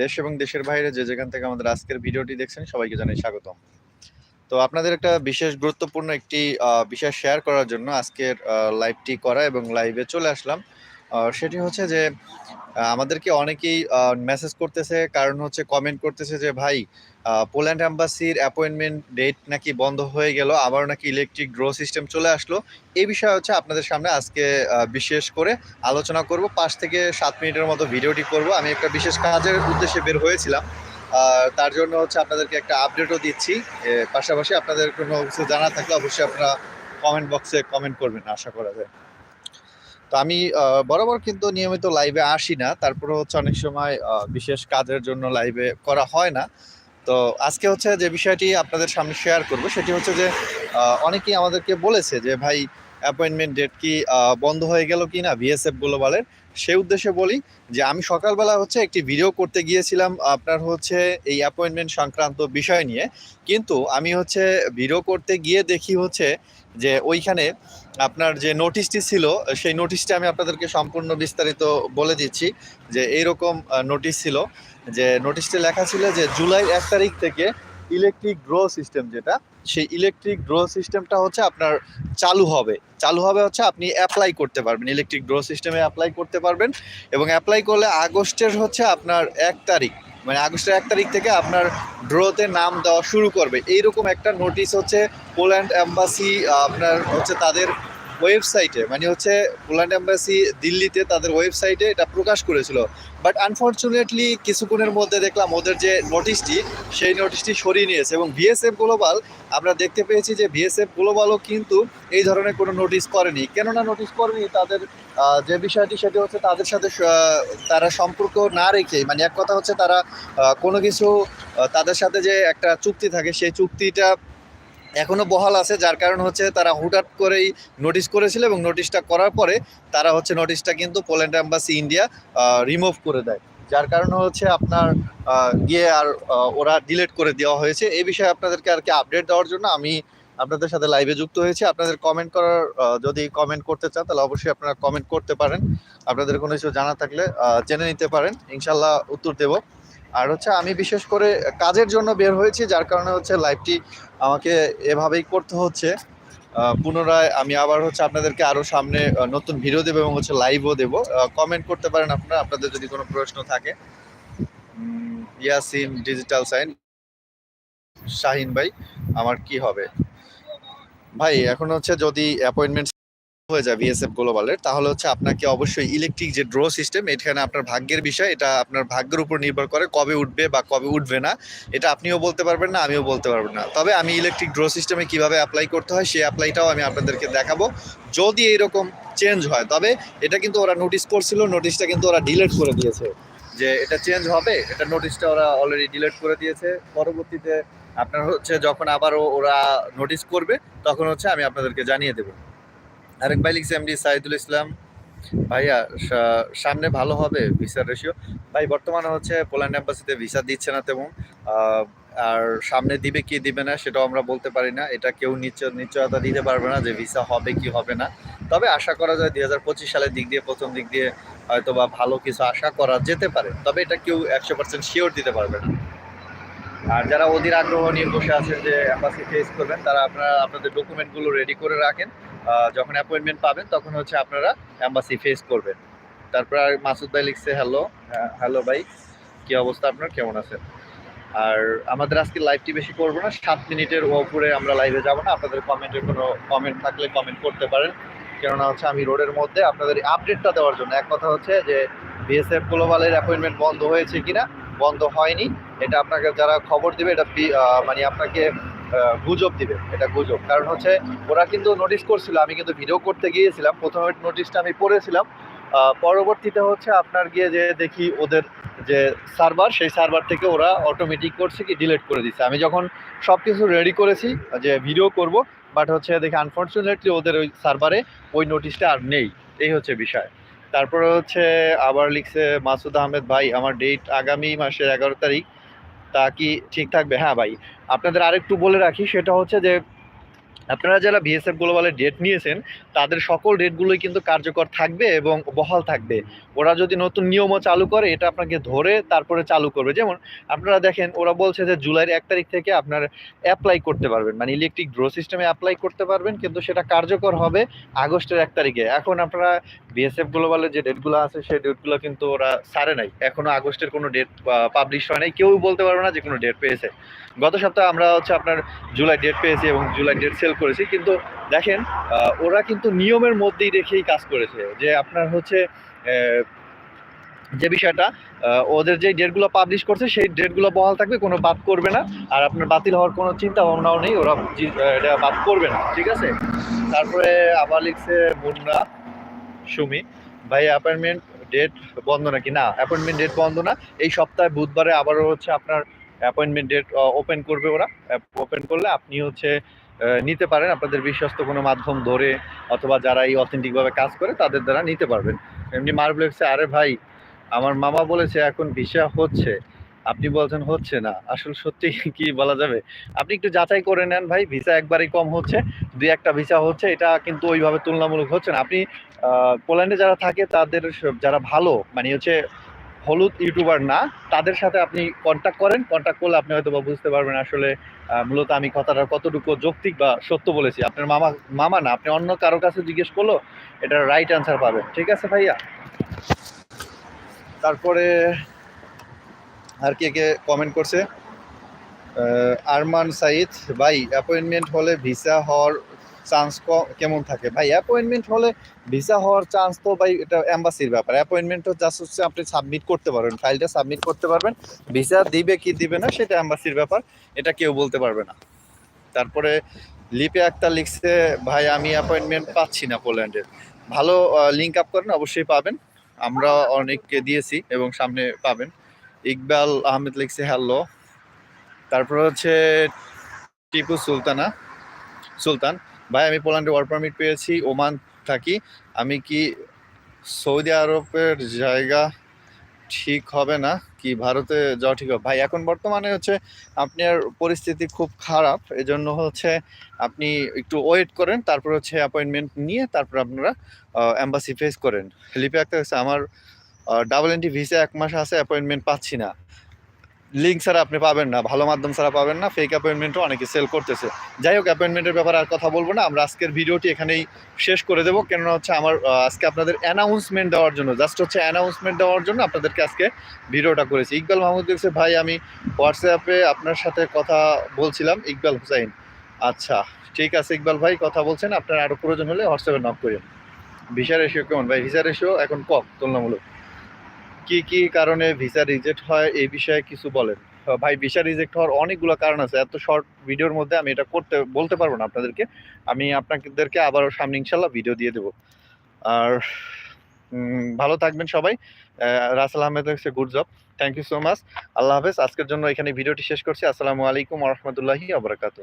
দেশ এবং দেশের বাইরে যে যেখান থেকে আমাদের আজকের ভিডিওটি দেখছেন, সবাইকে জানাই স্বাগতম। তো আপনাদের একটা বিশেষ গুরুত্বপূর্ণ একটি বিষয় শেয়ার করার জন্য আজকের লাইভটি করা এবং লাইভে চলে আসলাম। সেটি হচ্ছে যে আমাদেরকে অনেকেই মেসেজ করতেছে। কারণ হচ্ছে কমেন্ট করতেছে যে, ভাই পোল্যান্ড অ্যাম্বাসির অ্যাপয়েন্টমেন্ট ডেট নাকি বন্ধ হয়ে গেল। আবার নাকি ইলেকট্রিক ড্র সিস্টেম চলে আসলো। এই বিষয়ে হচ্ছে আপনাদের সামনে আজকে বিশেষ করে আলোচনা করব। পাঁচ থেকে সাত মিনিটের মতো ভিডিওটি করব। আমি একটা বিশেষ কাজের উদ্দেশ্যে বের হয়েছিলাম। তার জন্য হচ্ছে আপনাদেরকে একটা আপডেটও দিচ্ছি। পাশাপাশি আপনাদের কোনো কিছু জানা থাকলে অবশ্যই আপনারা কমেন্ট বক্সে কমেন্ট করবেন, আশা করা যায়। তো আমি বরাবর কিন্তু নিয়মিত লাইভে আসি না। তারপরে হচ্ছে অনেক সময় বিশেষ কাজের জন্য লাইভে করা হয় না। তো আজকে হচ্ছে যে বিষয়টি আপনাদের সামনে শেয়ার করব, সেটি হচ্ছে যে অনেকেই আমাদেরকে বলেছে যে, ভাই অ্যাপয়েন্টমেন্ট ডেট কি বন্ধ হয়ে গেল কি না? বিএসএফ গ্লোবালের সেই উদ্দেশ্যে বলি যে, আমি সকালবেলা হচ্ছে একটি ভিডিও করতে গিয়েছিলাম আপনার হচ্ছে এই অ্যাপয়েন্টমেন্ট সংক্রান্ত বিষয় নিয়ে। কিন্তু আমি হচ্ছে ভিডিও করতে গিয়ে দেখি হচ্ছে যে, ওইখানে আপনার যে নোটিশটি ছিল, সেই নোটিশটি আমি আপনাদেরকে সম্পূর্ণ বিস্তারিত বলে দিচ্ছি যে এইরকম নোটিশ ছিল যে নোটিশটি লেখা ছিল যে জুলাই এক তারিখ থেকে ইলেকট্রিক গ্রো সিস্টেম যেটা সেই ইলেকট্রিক ড্রো সিস্টেমটা হচ্ছে আপনার চালু হবে। চালু হবে হচ্ছে আপনি অ্যাপ্লাই করতে পারবেন। ইলেকট্রিক ড্রো সিস্টেমে অ্যাপ্লাই করতে পারবেন এবং অ্যাপ্লাই করলে আগস্টের হচ্ছে আপনার এক তারিখ মানে আগস্টের এক তারিখ থেকে আপনার ড্রোতে নাম দেওয়া শুরু করবে। এইরকম একটা নোটিশ হচ্ছে পোল্যান্ড অ্যাম্বাসি আপনার হচ্ছে তাদের ওয়েবসাইটে মানে হচ্ছে পোল্যান্ড অ্যাম্বাসি দিল্লিতে তাদের ওয়েবসাইটে এটা প্রকাশ করেছিল। বাট আনফর্চুনেটলি কিছুক্ষণের মধ্যে দেখলাম ওদের যে নোটিশটি সেই নোটিশটি সরিয়ে নিয়েছে এবং বিএসএফ গ্লোবাল আমরা দেখতে পেয়েছি যে বিএসএফ গ্লোবালও কিন্তু এই ধরনের কোনো নোটিশ করেনি। কেননা নোটিশ করেনি তাদের যে বিষয়টি সেটি হচ্ছে তাদের সাথে তারা সম্পর্ক না রেখে মানে এক কথা হচ্ছে তারা কোনো কিছু তাদের সাথে যে একটা চুক্তি থাকে, সেই চুক্তিটা এখনও বহাল আছে, যার কারণ হচ্ছে তারা হুটহাট করেই নোটিশ করেছিল এবং নোটিশটা করার পরে তারা হচ্ছে নোটিশটা কিন্তু পোল্যান্ড অ্যাম্বাসি ইন্ডিয়া রিমুভ করে দেয়। যার কারণে হচ্ছে আপনার গিয়ে আর ওরা ডিলিট করে দেওয়া হয়েছে। এই বিষয়ে আপনাদেরকে আর কি আপডেট দেওয়ার জন্য আমি আপনাদের সাথে লাইভে যুক্ত হয়েছি। আপনাদের কমেন্ট করার যদি কমেন্ট করতে চান, তাহলে অবশ্যই আপনারা কমেন্ট করতে পারেন। আপনাদের কোনো কিছু জানা থাকলে জেনে নিতে পারেন। ইনশাল্লাহ উত্তর দেব। আর হচ্ছে আমি বিশেষ করে কাজের জন্য বের হয়েছি যার কারণে হচ্ছে লাইভটি আমাকে এভাবেই করতে হচ্ছে। পুনরায় আমি আবার হচ্ছে আপনাদেরকে আরও সামনে নতুন ভিডিও দেবো এবং হচ্ছে লাইভও দেবো। কমেন্ট করতে পারেন আপনারা আপনাদের যদি কোনো প্রশ্ন থাকে। উম, ইয়াসিন ডিজিটাল সাইন শাহিন ভাই আমার কি হবে? ভাই এখন হচ্ছে যদি অ্যাপয়েন্টমেন্ট হয়ে যায় বিএসএফ গ্লোবালের তাহলে হচ্ছে আপনাকে অবশ্যই ইলেকট্রিক যে ড্রো সিস্টেম এখানে আপনার ভাগ্যের বিষয়, এটা আপনার ভাগ্যের উপর নির্ভর করে কবে উঠবে বা কবে উঠবে না, এটা আপনিও বলতে পারবেন না, আমিও বলতে পারব না। তবে আমি ইলেকট্রিক ড্রো সিস্টেমে কীভাবে অ্যাপ্লাই করতে হয় সেই অ্যাপ্লাইটাও আমি আপনাদেরকে দেখাবো। যদি এইরকম চেঞ্জ হয়, তবে এটা কিন্তু ওরা নোটিস করছিল নোটিশটা কিন্তু ওরা ডিলেট করে দিয়েছে। যে এটা চেঞ্জ হবে, এটা নোটিশটা ওরা অলরেডি ডিলেট করে দিয়েছে। পরবর্তীতে আপনার হচ্ছে যখন আবারও ওরা নোটিশ করবে, তখন হচ্ছে আমি আপনাদেরকে জানিয়ে দেবো। আরেক ভাই লিখছে এমডি সাইদুল ইসলাম। ভাইয়া সামনে ভালো হবে ভিসার রেশিও ভাই, বর্তমানে হচ্ছে পোল্যান্ড অ্যাম্বাসিতে ভিসা দিচ্ছে না তেমন। আর সামনে দিবে কি দিবে না সেটাও আমরা বলতে পারি না। এটা কেউ নিশ্চয় নিশ্চয়তা দিতে পারবে না যে ভিসা হবে কি হবে না। তবে আশা করা যায় দুই হাজার পঁচিশ সালের দিক দিয়ে, প্রথম দিক দিয়ে হয়তো বা ভালো কিছু আশা করা যেতে পারে। তবে এটা কেউ একশো পার্সেন্ট শিওর দিতে পারবে না। আর যারা অধীর আগ্রহ নিয়ে বসে আছেন যে অ্যাম্বাসি ফেস করবেন, তারা আপনারা, আপনাদের ডকুমেন্টগুলো রেডি করে রাখেন। যখন অ্যাপয়েন্টমেন্ট পাবেন, তখন হচ্ছে আপনারা অ্যাম্বাসি ফেস করবেন। তারপর আর মাসুদ ভাই লিখছে হ্যালো হ্যালো ভাই, কি অবস্থা আপনার? কেমন আছেন? আর আমাদের আজকে লাইভটি বেশি করব না, সাত মিনিটের উপরে আমরা লাইভে যাব না। আপনাদের কমেন্টের কোনো কমেন্ট থাকলে কমেন্ট করতে পারেন। কেননা হচ্ছে আমি রোডের মধ্যে আপনাদের আপডেটটা দেওয়ার জন্য। এক কথা হচ্ছে যে বিএসএফ গ্লোবালের অ্যাপয়েন্টমেন্ট বন্ধ হয়েছে কিনা, বন্ধ হয়নি। এটা আপনাকে, যারা খবর দিবে, এটা মানে আপনাকে গুজব দিবে, এটা গুজব। কারণ হচ্ছে ওরা কিন্তু নোটিশ করছিল, আমি কিন্তু ভিডিও করতে গিয়েছিলাম। প্রথমে নোটিশটা আমি পড়েছিলাম। পরবর্তীতে হচ্ছে আপনার গিয়ে যে দেখি ওদের যে সার্ভার সেই সার্ভার থেকে ওরা অটোমেটিক করছে কি ডিলিট করে দিচ্ছে আমি যখন সব কিছু রেডি করেছি যে ভিডিও করব বাট হচ্ছে দেখি আনফর্চুনেটলি ওদের ওই সার্ভারে ওই নোটিশটা আর নেই। এই হচ্ছে বিষয়। তারপরে হচ্ছে আবার লিখছে মাসুদ আহমেদ, ভাই, আমার ডেট আগামী মাসের এগারো তারিখ। তা কি ঠিক থাকবে? হ্যাঁ ভাই আপনাদের আরেকটু বলে রাখি সেটা হচ্ছে যে আপনারা যারা বিএসএফ গ্লোবালের ডেট নিয়েছেন, তাদের সকল ডেটগুলোই কিন্তু কার্যকর থাকবে এবং বহাল থাকবে। ওরা যদি নতুন নিয়মও চালু করে, এটা আপনাকে ধরে তারপরে চালু করবে। যেমন আপনারা দেখেন, ওরা বলছে যে জুলাইয়ের এক তারিখ থেকে আপনার অ্যাপ্লাই করতে পারবেন। মানে ইলেকট্রিক ড্রো সিস্টেমে অ্যাপ্লাই করতে পারবেন, কিন্তু সেটা কার্যকর হবে আগস্টের এক তারিখে। এখন আপনারা বিএসএফ গ্লোবালের যে ডেটগুলো আছে, সেই ডেটগুলো কিন্তু ওরা সারে নাই। এখনও আগস্টের কোনো ডেট পাবলিশ হয় নাই। কেউ বলতে পারবে না যে কোনো ডেট পেয়েছে। গত সপ্তাহে আমরা হচ্ছে আপনার জুলাই ডেট পেয়েছি এবং জুলাই ডেট সেল করেছি। কিন্তু দেখেন ওরা কিন্তু নিয়মের মধ্যেই রেখেই কাজ করেছে। যে আপনার হচ্ছে যে বিষয়টা ওদের যে ডেটগুলো পাবলিশ করছে, সেই ডেটগুলো বহাল থাকবে, কোনো বাদ করবে না। আর আপনার বাতিল হওয়ার কোনো চিন্তা ভাবনাও নেই, ওরা এটা বাদ করবে না, ঠিক আছে? তারপরে আবার লিখছে মুন্না সুমি, ভাই অ্যাপয়েন্টমেন্ট ডেট বন্ধ নাকি? না অ্যাপয়েন্টমেন্ট ডেট বন্ধ না। এই সপ্তাহে বুধবারে আবারও হচ্ছে আপনার অ্যাপয়েন্টমেন্ট ডেট ওপেন করবে ওরা। ওপেন করলে আপনি হচ্ছে নিতে পারেন। আপনাদের বিশ্বস্ত কোনো মাধ্যম ধরে অথবা যারা এই অথেন্টিক ভাবে কাজ করে, তাদের দ্বারা নিতে পারবেন। এমনি মার্বলেক্সে আরে ভাই, আমার মামা বলেছে, এখন ভিসা হচ্ছে। আপনি বলছেন, হচ্ছে না। আসলে সত্যি কি বলা যাবে? আপনি একটু যাচাই করে নেন ভাই, ভিসা একবারই কম হচ্ছে। দুই একটা ভিসা হচ্ছে, এটা কিন্তু ওইভাবে তুলনামূলক হচ্ছে না। আপনি পোল্যান্ডে যারা থাকে, তাদের যারা ভালো মানে হচ্ছে হলুদ ইউটিউবার না, তাদের সাথে আপনি কন্ট্যাক্ট করেন কন্ট্যাক্ট করলে আপনি হয়তো বা বুঝতে পারবেন আসলে মূলত আমি কথাটা কতটুকু যৌক্তিক বা সত্য বলেছি। আপনার মামা মামা না, আপনি অন্য কারও কাছে জিজ্ঞেস করল এটা রাইট অ্যান্সার পাবেন। ঠিক আছে ভাইয়া? তারপরে আর কে কে কমেন্ট করছে? আরমান সাইদ ভাই অ্যাপয়েন্টমেন্ট হলে ভিসা হওয়ার চান্স কেমন থাকে? ভাই অ্যাপয়েন্টমেন্ট হলে ভিসা হওয়ার চান্স তো ভাই, এটা অ্যাম্বাসির ব্যাপার। অ্যাপয়েন্টমেন্ট তো জাস্ট হচ্ছে আপনি সাবমিট করতে পারবেন ফাইলটা সাবমিট করতে পারবেন। ভিসা দিবে কি দিবে না, সেটা অ্যাম্বাসির ব্যাপার, এটা কেউ বলতে পারবে না। তারপরে লিপে আক্তার লিখছে, ভাই, আমি অ্যাপয়েন্টমেন্ট পাচ্ছি না পোল্যান্ডের। ভালো লিঙ্ক আপ করেন, অবশ্যই পাবেন। আমরা অনেককে দিয়েছি এবং সামনে পাবেন। ইকবাল আহমেদ লিখছে, হ্যালো। তারপর হচ্ছে টিপু সুলতানা, সুলতান। ভাই, আমি পোল্যান্ডে ওয়ার্ক পারমিট পেয়েছি, ওমান থাকি। আমি কি সৌদি আরবের জায়গা ঠিক হবে না? কি ভারতে যাওয়া ঠিক হবে? ভাই, এখন বর্তমানে হচ্ছে আপনার পরিস্থিতি খুব খারাপ, এজন্য হচ্ছে আপনি একটু ওয়েট করেন, তারপর হচ্ছে অ্যাপয়েন্টমেন্ট নিয়ে তারপর আপনারা অ্যাম্বাসি ফেস করেন। লিপে একটা আমার ডাবল এন্টি ভিসা এক মাস আছে অ্যাপয়েন্টমেন্ট পাচ্ছি না। লিঙ্ক ছাড়া আপনি পাবেন না, ভালো মাধ্যম ছাড়া পাবেন না ফেক অ্যাপয়েন্টমেন্টও অনেকে সেল করতেছে। যাই হোক অ্যাপয়েন্টমেন্টের ব্যাপারে আর কথা বলব না, আমরা আজকের ভিডিওটি এখানেই শেষ করে দেবো, কেননা হচ্ছে আমার আজকে আপনাদের অ্যানাউন্সমেন্ট দেওয়ার জন্য জাস্ট হচ্ছে অ্যানাউন্সমেন্ট দেওয়ার জন্য আপনাদেরকে আজকে ভিডিওটা করেছি। ইকবাল মাহমুদ দেখছে ভাই, আমি হোয়াটসঅ্যাপে আপনার সাথে কথা বলছিলাম, ইকবাল হুসাইন। আচ্ছা ঠিক আছে ইকবাল ভাই, কথা বলছেন, আপনার আরও প্রয়োজন হলে হোয়াটসঅ্যাপে নক করেন ভিসা রেশিও কেমন? ভাই, ভিসা রেশিও এখন কম, তুলনামূলক। কি কি কারণে ভিসা রিজেক্ট হয় এই বিষয়ে কিছু বলেন? ভাই ভিসা রিজেক্ট হওয়ার অনেকগুলো কারণ আছে। এত শর্ট ভিডিওর মধ্যে আমি এটা করতে, বলতে পারব না আপনাদেরকে। আমি আপনাদেরকে আবারও সামনে ইনশাল্লাহ ভিডিও দিয়ে দেবো। আর ভালো থাকবেন সবাই। রাসেল আহমেদ হচ্ছে good job thank you so much আল্লাহ হাফেজ। আজকের জন্য এখানে ভিডিওটি শেষ করছি। আসসালামু আলাইকুম রহমতুল্লাহি আবরাকাতু